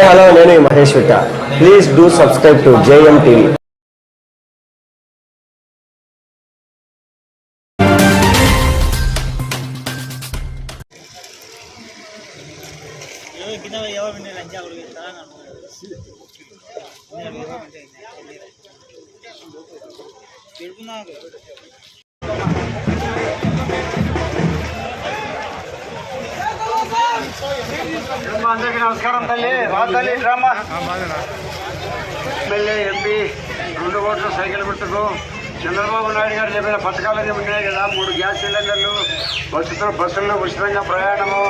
Hello నేను Mahesh Vitta. Please do subscribe to JM TV yo అందరికీ నమస్కారం తల్లి. రా తల్లి ఎమ్మెల్యే ఎంపీ రెండు కోట్ల సైకిల్ గుర్తుకు చంద్రబాబు నాయుడు గారు చెప్పిన పథకాలన్నీ ఉన్నాయి కదా. మూడు గ్యాస్ సిలిండర్లు బస్సుతో బస్సుల్లో ఉచితంగా ప్రయాణము.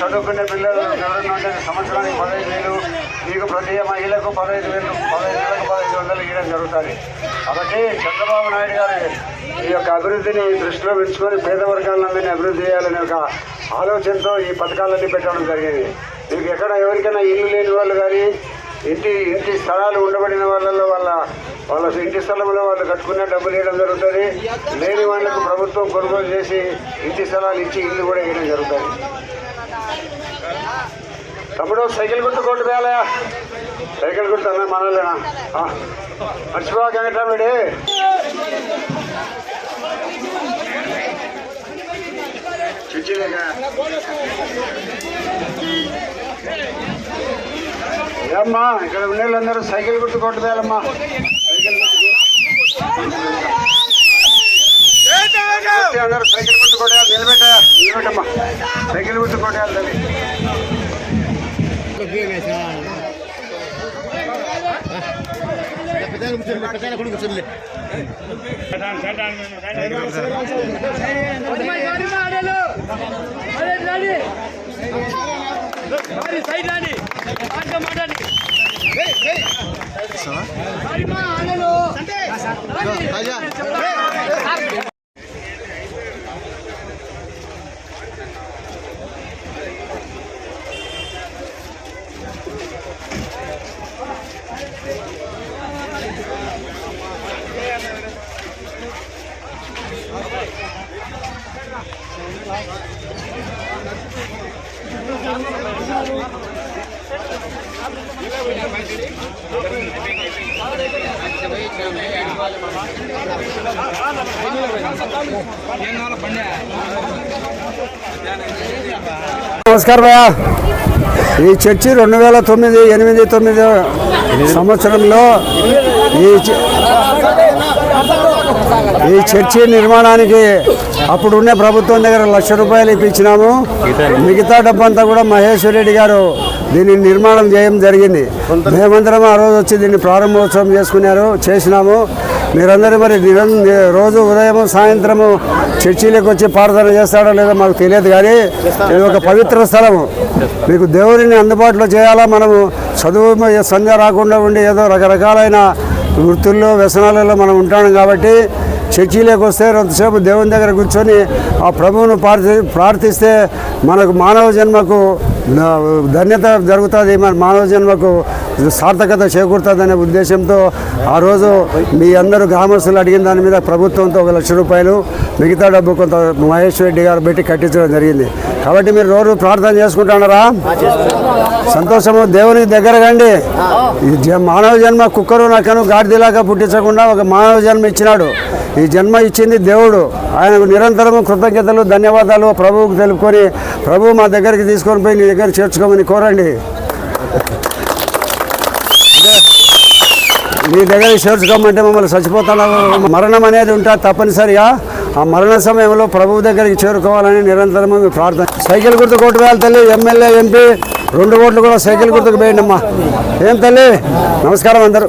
చదువుకునే పిల్లలు ఎవరైనా ఉంటే సంవత్సరానికి పదహైదు వేలు మీకు ప్రతి మహిళకు పదహైదు వేలు పదహైదు వేలకు పదహైదు వందలు ఇవ్వడం జరుగుతుంది. కాబట్టి చంద్రబాబు నాయుడు గారు ఈ యొక్క అభివృద్ధిని దృష్టిలో పెంచుకొని పేద వర్గాలందరినీ అభివృద్ధి చేయాలనే ఒక ఆలోచనతో ఈ పథకాలన్నీ పెట్టడం జరిగింది. మీకు ఎక్కడ ఎవరికైనా ఇల్లు లేని వాళ్ళు కానీ ఇంటి ఇంటి స్థలాలు ఉండబడిన వాళ్ళలో వాళ్ళ వాళ్ళ ఇంటి స్థలంలో వాళ్ళు కట్టుకునే డబ్బులు ఇవ్వడం జరుగుతుంది. లేని వాళ్ళకు ప్రభుత్వం కొనుగోలు చేసి ఇంటి స్థలాలు ఇచ్చి ఇల్లు కూడా ఇవ్వడం జరుగుతుంది. తమ్ముడు సైకిల్ గుర్తు కొట్టు వేలయా సైకిల్ గుర్తు అన్న మనలేనా ఆ, మర్చిపోక వెంకటరాముడి చిచ్చిలేక ఏమ్మా ఇక్కడ ఉన్న వాళ్ళందరూ సైకిల్ గుర్తు కొట్టుదేయాలమ్మా సైకిల్ గుర్తుకు కొట్టి అందరూ సైకిల్ సైడ్ రాని మాట్లాడి రాజా. నమస్కారం భయ్యా. ఈ చర్చి రెండు వేల తొమ్మిది ఎనిమిది తొమ్మిది సంవత్సరంలో ఈ ఈ చర్చి నిర్మాణానికి అప్పుడున్న ప్రభుత్వం దగ్గర లక్ష రూపాయలు ఇప్పించినాము. మిగతా డబ్బంతా కూడా మహేశ్వర్ రెడ్డి గారు దీన్ని నిర్మాణం చేయడం జరిగింది. మేమందరం ఆ రోజు వచ్చి దీన్ని ప్రారంభోత్సవం చేసుకున్నారు చేసినాము. మీరందరూ మరి రోజు ఉదయం సాయంత్రము చర్చిలకు వచ్చి ప్రార్థన చేస్తాడో లేదో మాకు తెలియదు కానీ ఇది ఒక పవిత్ర స్థలము. మీకు దేవుడిని అందుబాటులో చేయాలా? మనము చదువు సంధ్య రాకుండా ఉండి ఏదో రకరకాలైన వృత్తుల్లో వ్యసనాలలో మనం ఉంటాం కాబట్టి చర్చిలోకి వస్తే కొంతసేపు దేవుని దగ్గర కూర్చొని ఆ ప్రభువును ప్రార్థి ప్రార్థిస్తే మనకు మానవ జన్మకు ధన్యత జరుగుతుంది మన మానవ జన్మకు సార్థకత చేకూరుతుంది అనే ఉద్దేశంతో ఆ రోజు మీ అందరూ గ్రామస్తులు అడిగిన దాని మీద ప్రభుత్వంతో ఒక లక్ష రూపాయలు మిగతా డబ్బు కొంత మహేష్ రెడ్డి గారు పెట్టి కట్టించడం జరిగింది. కాబట్టి మీరు రోజు ప్రార్థన చేసుకుంటున్నారా సంతోషము దేవునికి దగ్గరగండి ఈ జ- మానవ జన్మ కుక్కరు నక్కను గాడిదిలాగా పుట్టించకుండా ఒక మానవ జన్మ ఇచ్చినాడు. ఈ జన్మ ఇచ్చింది దేవుడు. ఆయనకు నిరంతరము కృతజ్ఞతలు ధన్యవాదాలు. ప్రభువుకు తెలుపుకొని ప్రభు మా దగ్గరికి తీసుకొని పోయి నీ దగ్గర చేర్చుకోమని కోరండి. నీ దగ్గర చేర్చుకోమంటే మమ్మల్ని చచ్చిపోతున్నాము మరణం అనేది ఉంటా తప్పనిసరిగా ఆ మరణ సమయంలో ప్రభువు దగ్గరికి చేరుకోవాలని నిరంతరము మీ ప్రార్థన. సైకిల్ గుర్తు కోటి వేయాలి తల్లి. ఎమ్మెల్యే ఎంపీ రెండు కోట్లు కూడా సైకిల్ గుర్తుకు వేయండి అమ్మా ఏం తల్లి? నమస్కారం అందరూ.